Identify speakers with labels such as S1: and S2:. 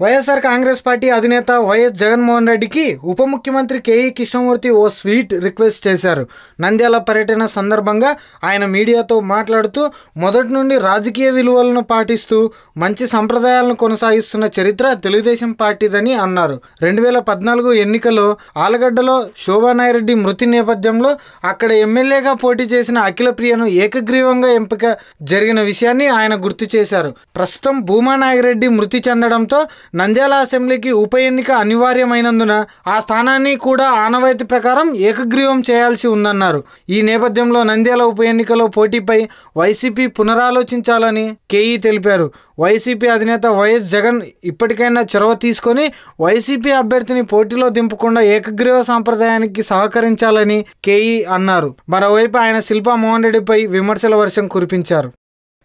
S1: YSR Congress party అధినేత వైఎస్ జగన్మోహన్ రెడ్డికి ఉప ముఖ్యమంత్రి కేఈ కృష్ణమూర్తి ఓ స్వీట్ రిక్వెస్ట్ చేశారు. నంద్యాల పర్యటన సందర్భంగా ఆయన మీడియాతో మాట్లాడుతూ మొదటి నుండి రాజకీయ విలువలను పాటిస్తూ మంచి సంప్రదాయాలను కొనసాగిస్తున్న చరిత్ర తెలుగుదేశం పార్టీదని అన్నారు. రెండు వేల పద్నాలుగు ఎన్నికల్లో ఆలగడ్డలో శోభానాయిరెడ్డి మృతి నేపథ్యంలో అక్కడ ఎమ్మెల్యేగా పోటీ చేసిన అఖిల ప్రియను ఏకగ్రీవంగా ఎంపిక జరిగిన విషయాన్ని ఆయన గుర్తు చేశారు. ప్రస్తుతం భూమానాయిరెడ్డి మృతి చెందడంతో నంద్యాల అసెంబ్లీకి ఉప ఎన్నిక అనివార్యమైనందున ఆ స్థానాన్ని కూడా ఆనవాయితీ ప్రకారం ఏకగ్రీవం చేయాల్సి ఉందన్నారు. ఈ నేపథ్యంలో నంద్యాల ఉప ఎన్నికలో పోటీపై వైసీపీ పునరాలోచించాలని కేఈ తెలిపారు. వైసీపీ అధినేత వైఎస్ జగన్ ఇప్పటికైనా చొరవ తీసుకొని వైసీపీ అభ్యర్థిని పోటీలో దింపకుండా ఏకగ్రీవ సాంప్రదాయానికి సహకరించాలని కేఈ అన్నారు. మరోవైపు ఆయన శిల్పా మోహన్ రెడ్డిపై విమర్శల వర్షం కురిపించారు.